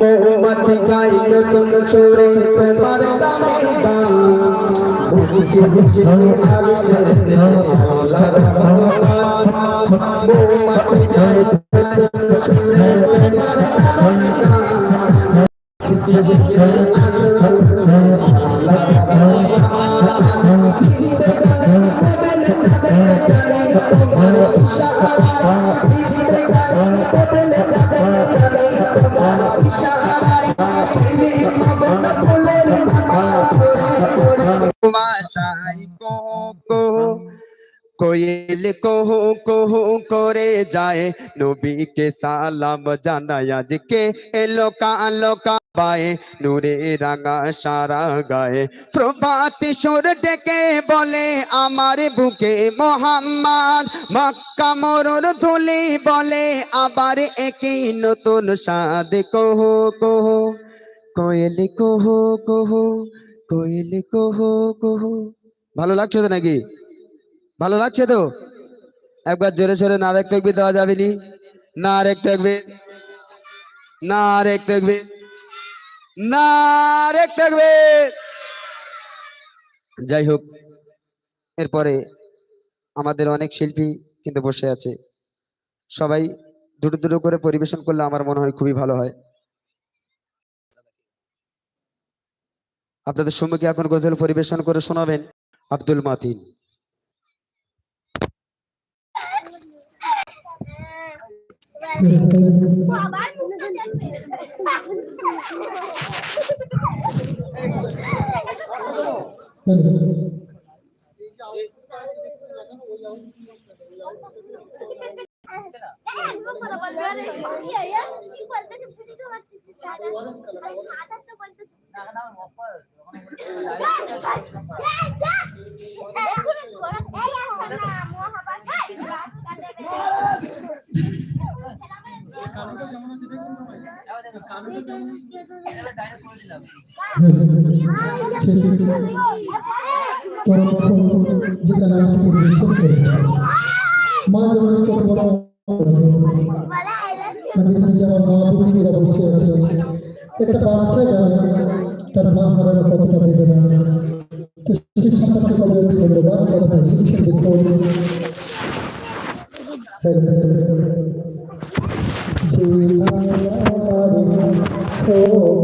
মৌমাছি চাই নতুন চোরে তোমার দামে দাম। বুঝতে বুঝতে আর ছেড়ে আল্লাহ রহমান মৌমাছি চাই নতুন চোরে তোমার দামে দাম। বুঝতে বুঝতে আর ছেড়ে আল্লাহ ভাষায় কোয়েল কহো কহো করে যায়। নবীকে সালাম জানায় আজকে এলো কালো কাবায় নূরে রাঙা সারা গায়ে প্রভাত সুর ডেকে বলে, আমার বুকে মোহাম্মদ মক্কা মরুর ধুলি বলে, আবার একই নতুন স্বাদ কোহো কোহো, কোয়েল কহো কহো, কোয়েল কহো কহো। ভালো লাগছে তো নাকি? ভালো লাগছে তো? একবার জোরে সোরে না রেখ থাকবে দেওয়া যাবে নি? না রেখ থাকবে না রেখ থাকবে না রেখ থাকবে যাই হোক, এরপরে আমাদের অনেক শিল্পী কিন্তু বসে আছে। সবাই দুটো দুটো করে পরিবেশন করলে আমার মনে হয় খুবই ভালো হয়। আপনাদের সম্মুখে এখন গজল পরিবেশন করে শোনাবেন আব্দুল মাতিন। Yeah. পরিবেশন মা যেমন কত বড় যেখানে মা বসে আছে একটা বাচ্চা জানে তার মা হারানো কতটা বেদনা তো সেই সম্পর্কে কবে একটু মূল্যবান কথা লিখছে দেখুন Oh.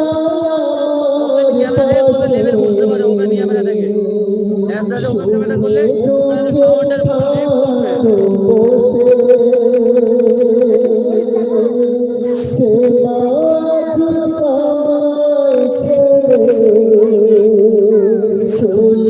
ছোট মাঝে সাদা